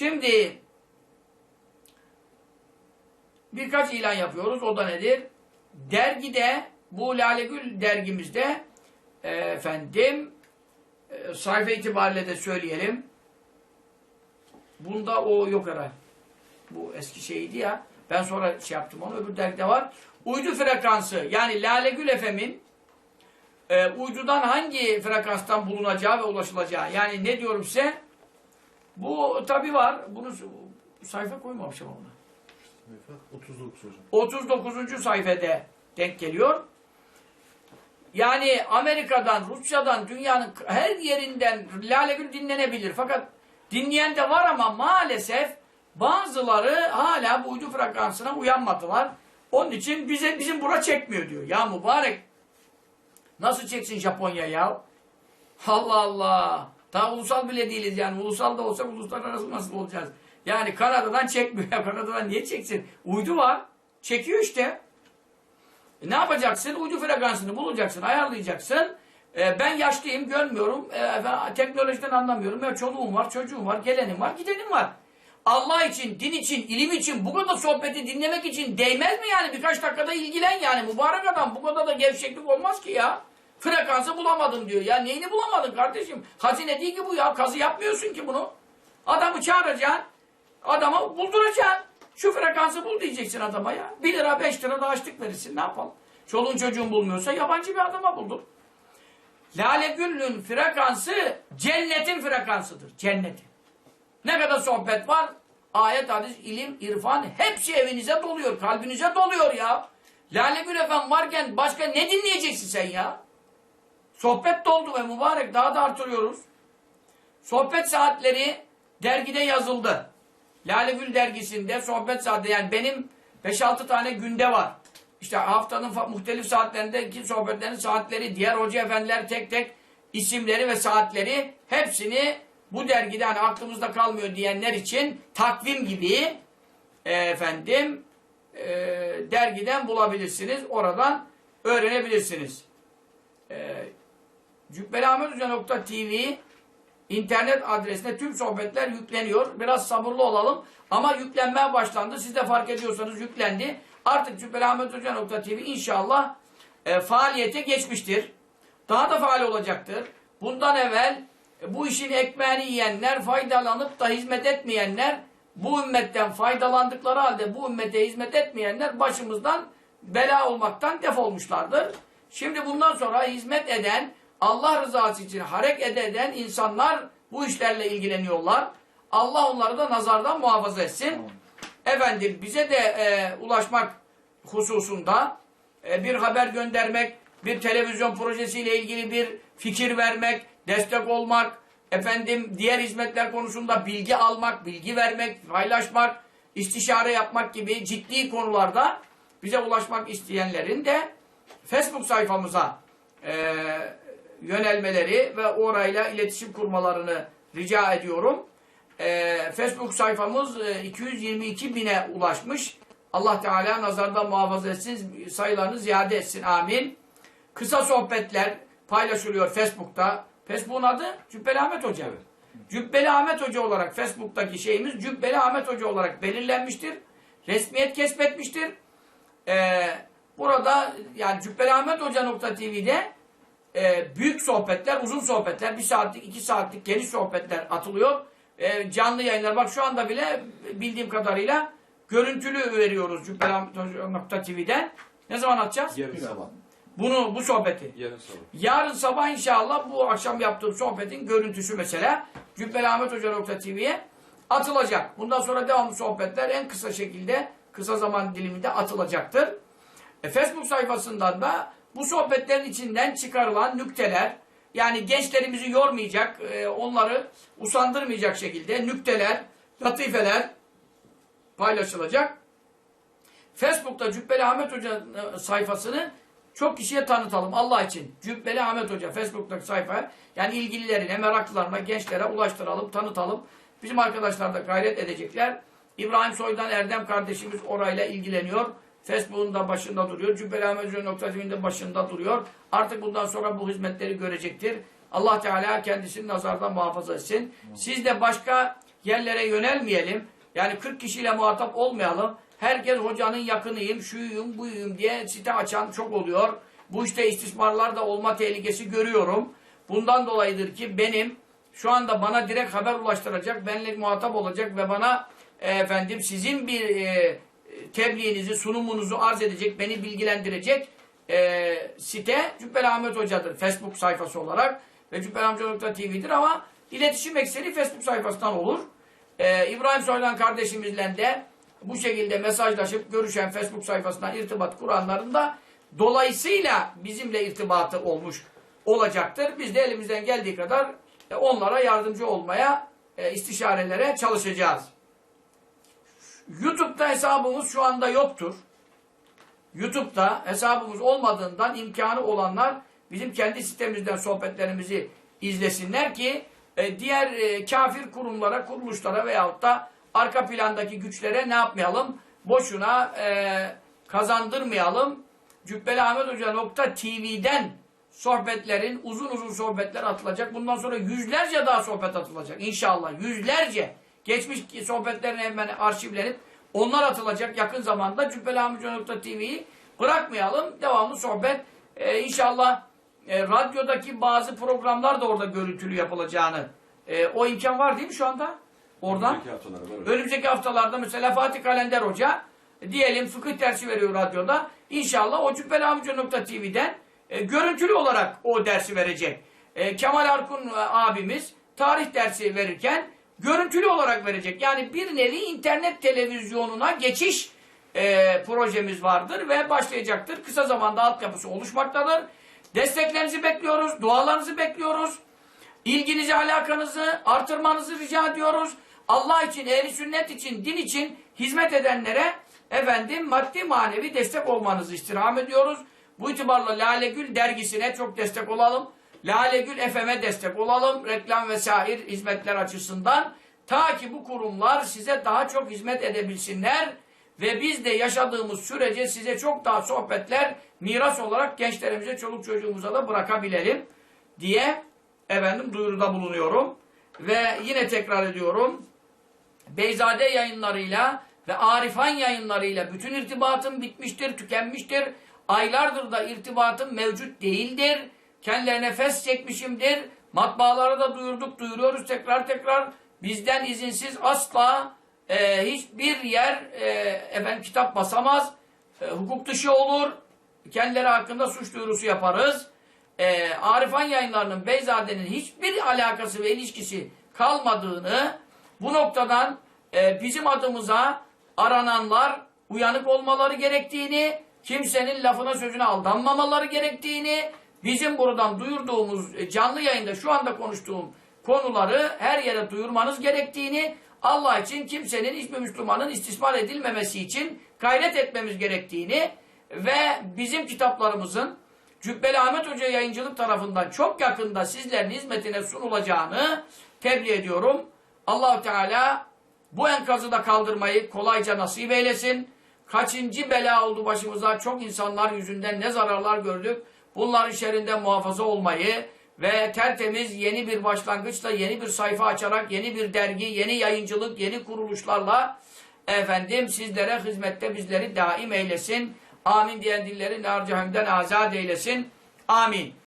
Şimdi birkaç ilan yapıyoruz. O da nedir? Dergide, bu Lale Gül dergimizde efendim e, sayfa itibariyle de söyleyelim. Bunda o yok herhalde. Bu eski şeydi ya. Ben sonra şey yaptım onu. Öbür dergide var. Uydu frekansı yani Lale Gül FM'in e, uydudan hangi frekanstan bulunacağı ve ulaşılacağı. Yani ne diyorum size? Bu tabi var. Bunu sayfa koymamışım ona. Sayfa 39 hocam. 39. sayfada denk geliyor. Yani Amerika'dan, Rusya'dan, dünyanın her yerinden Lale Gül dinlenebilir. Fakat dinleyen de var ama maalesef bazıları hala bu uydu frekansına uyanmadılar. Onun için bize bizim bura çekmiyor diyor. Ya mübarek nasıl çeksin Japonya ya? Allah Allah. Daha ulusal bile değiliz yani. Ulusal da olsak uluslararası nasıl olacağız? Yani Kanada'dan çekmiyor. Kanada'dan niye çeksin? Uydu var. Çekiyor işte. E ne yapacaksın? Uydu frekansını bulacaksın, ayarlayacaksın. E, ben yaşlıyım, görmüyorum. E, teknolojiden anlamıyorum. Ya çoluğum var, çocuğum var, gelenim var, gidenim var. Allah için, din için, ilim için bu kadar sohbeti dinlemek için değmez mi yani? Birkaç dakikada ilgilen yani. Mübarek adam bu kadar da gevşeklik olmaz ki ya. Frekansı bulamadım diyor. Ya neyini bulamadın kardeşim? Hazine değil ki bu ya. Kazı yapmıyorsun ki bunu. Adamı çağıracaksın. Adama bulduracaksın. Şu frekansı bul diyeceksin adama ya. 1 lira 5 lira da açlık verirsin ne yapalım. Çoluğun çocuğun bulmuyorsa yabancı bir adama buldur. Lale Güllü'nün frekansı cennetin frekansıdır. Cennetin. Ne kadar sohbet var? Ayet, hadis, ilim, irfan hepsi evinize doluyor. Kalbinize doluyor ya. Lale Gül Efendi varken başka ne dinleyeceksin sen ya? Sohbet doldu ve mübarek daha da artırıyoruz. Sohbet saatleri dergide yazıldı. Lale Gül dergisinde sohbet saati yani benim 5-6 tane günde var. İşte haftanın muhtelif saatlerindeki sohbetlerin saatleri, diğer hoca efendiler tek tek isimleri ve saatleri hepsini bu dergide hani aklımızda kalmıyor diyenler için takvim gibi e, efendim e, dergiden bulabilirsiniz. Oradan öğrenebilirsiniz. E, Cübbeliahmethoca.tv internet adresine tüm sohbetler yükleniyor. Biraz sabırlı olalım. Ama yüklenmeye başlandı. Siz de fark ediyorsanız yüklendi. Artık Cübbeliahmethoca.tv inşallah e, faaliyete geçmiştir. Daha da faal olacaktır. Bundan evvel e, bu işin ekmeğini yiyenler, faydalanıp da hizmet etmeyenler, bu ümmetten faydalandıkları halde bu ümmete hizmet etmeyenler başımızdan bela olmaktan defolmuşlardır. Şimdi bundan sonra hizmet eden, Allah rızası için hareket eden insanlar bu işlerle ilgileniyorlar. Allah onları da nazardan muhafaza etsin. Efendim bize de e, ulaşmak hususunda e, bir haber göndermek, bir televizyon projesiyle ilgili bir fikir vermek, destek olmak, efendim diğer hizmetler konusunda bilgi almak, bilgi vermek, paylaşmak, istişare yapmak gibi ciddi konularda bize ulaşmak isteyenlerin de Facebook sayfamıza e, yönelmeleri ve orayla iletişim kurmalarını rica ediyorum. E, Facebook sayfamız e, 222 bine ulaşmış. Allah Teala nazardan muhafaza etsin, sayılarını ziyade etsin. Amin. Kısa sohbetler paylaşılıyor Facebook'ta. Facebook'un adı Cübbeli Ahmet Hoca. Cübbeli Ahmet Hoca olarak Facebook'taki şeyimiz Cübbeli Ahmet Hoca olarak belirlenmiştir. Resmiyet kesbetmiştir. Ee, burada yani Cübbeli Ahmet Hoca nokta TV'de e, büyük sohbetler, uzun sohbetler, bir saatlik, iki saatlik geniş sohbetler atılıyor. E, canlı yayınlar. Bak şu anda bile bildiğim kadarıyla görüntülü veriyoruz Cübbeli Ahmet Hoca nokta TV'den. Ne zaman atacağız? Yarın sabah. Bunu, bu sohbeti. Yarın sabah. Yarın sabah inşallah bu akşam yaptığım sohbetin görüntüsü mesela Cübbeli Ahmet Hoca TV'ye atılacak. Bundan sonra devamlı sohbetler en kısa şekilde, kısa zaman diliminde atılacaktır. E, Facebook sayfasından da bu sohbetlerin içinden çıkarılan nükteler, yani gençlerimizi yormayacak, e, onları usandırmayacak şekilde nükteler, latifeler paylaşılacak. Facebook'ta Cübbeli Ahmet Hoca e, sayfasını çok kişiye tanıtalım Allah için. Cübbeli Ahmet Hoca Facebook'taki sayfa yani ilgililerine, meraklılarına, gençlere ulaştıralım, tanıtalım. Bizim arkadaşlar da gayret edecekler. İbrahim Soydan Erdem kardeşimiz orayla ilgileniyor. Facebook'un da başında duruyor. Cübbeli Ahmet Hoca noktasının da başında duruyor. Artık bundan sonra bu hizmetleri görecektir. Allah Teala kendisini nazardan muhafaza etsin. Siz de başka yerlere yönelmeyelim. Yani 40 kişiyle muhatap olmayalım. Herkes hocanın yakınıyım, şuyum, buyum diye site açan çok oluyor. Bu işte istismarlar da olma tehlikesi görüyorum. Bundan dolayıdır ki benim şu anda bana direkt haber ulaştıracak, benimle muhatap olacak ve bana e, efendim sizin bir e, tebliğinizi, sunumunuzu arz edecek, beni bilgilendirecek e, site Cübbeli Ahmet Hoca'dır. Facebook sayfası olarak ve cübbeliahmethoca.tv'dir ama iletişim ekseri Facebook sayfasından olur. E, İbrahim Soylan kardeşimizle de bu şekilde mesajlaşıp görüşen Facebook sayfasından irtibat kuranlarında dolayısıyla bizimle irtibatı olmuş olacaktır. Biz de elimizden geldiği kadar e, onlara yardımcı olmaya, e, istişarelere çalışacağız. YouTube'da hesabımız şu anda yoktur. YouTube'da hesabımız olmadığından imkanı olanlar bizim kendi sitemizden sohbetlerimizi izlesinler ki e, diğer e, kafir kurumlara, kuruluşlara veyahut da arka plandaki güçlere ne yapmayalım? Boşuna e, kazandırmayalım. Cübbeliahmethoca.tv'den sohbetlerin, uzun uzun sohbetler atılacak. Bundan sonra yüzlerce daha sohbet atılacak. İnşallah yüzlerce. Geçmiş sohbetlerin hemen arşivlenip onlar atılacak yakın zamanda. Cübbeliahmethoca.tv'yi bırakmayalım. Devamlı sohbet. Ee, inşallah e, radyodaki bazı programlar da orada görüntülü yapılacağını. e, o imkan var değil mi şu anda? Oradan. Önümüzdeki haftalarda, evet. Önümüzdeki haftalarda mesela Fatih Kalender Hoca e, diyelim fıkıh dersi veriyor radyoda. İnşallah o cübbelihamca.tv'den e, görüntülü olarak o dersi verecek. E, Kemal Arkun e, abimiz tarih dersi verirken görüntülü olarak verecek. Yani bir nevi internet televizyonuna geçiş e, projemiz vardır ve başlayacaktır. Kısa zamanda altyapısı oluşmaktadır. Desteklerinizi bekliyoruz, dualarınızı bekliyoruz. İlginizi, alakanızı artırmanızı rica ediyoruz. Allah için, ehli sünnet için, din için hizmet edenlere efendim maddi manevi destek olmanızı istirham ediyoruz. Bu itibarla Lale Gül dergisine çok destek olalım. Lale Gül FM'e destek olalım. Reklam vesaire hizmetler açısından. Ta ki bu kurumlar size daha çok hizmet edebilsinler. Ve biz de yaşadığımız sürece size çok daha sohbetler miras olarak gençlerimize, çoluk çocuğumuza da bırakabilelim diye efendim duyuruda bulunuyorum. Ve yine tekrar ediyorum. Beyzade yayınlarıyla ve Arifan yayınlarıyla bütün irtibatım bitmiştir, tükenmiştir. Aylardır da irtibatım mevcut değildir. Kendilerine fes çekmişimdir. Matbaalara da duyurduk, duyuruyoruz tekrar tekrar. Bizden izinsiz asla e, hiçbir yer e, efendim kitap basamaz. E, hukuk dışı olur. Kendileri hakkında suç duyurusu yaparız. E, Arifan yayınlarının Beyzade'nin hiçbir alakası ve ilişkisi kalmadığını bu noktadan e, bizim adımıza arananlar uyanık olmaları gerektiğini, kimsenin lafına sözüne aldanmamaları gerektiğini, bizim buradan duyurduğumuz e, canlı yayında şu anda konuştuğum konuları her yere duyurmanız gerektiğini, Allah için kimsenin hiçbir Müslümanın istismar edilmemesi için gayret etmemiz gerektiğini ve bizim kitaplarımızın Cübbeli Ahmet Hoca yayıncılık tarafından çok yakında sizlerin hizmetine sunulacağını tebliğ ediyorum. allah Teala bu enkazı da kaldırmayı kolayca nasip eylesin. Kaçıncı bela oldu başımıza çok insanlar yüzünden ne zararlar gördük. Bunların şerrinden muhafaza olmayı ve tertemiz yeni bir başlangıçla yeni bir sayfa açarak yeni bir dergi, yeni yayıncılık, yeni kuruluşlarla efendim sizlere hizmette bizleri daim eylesin. Amin diyen dilleri nar cehennemden azat eylesin. Amin.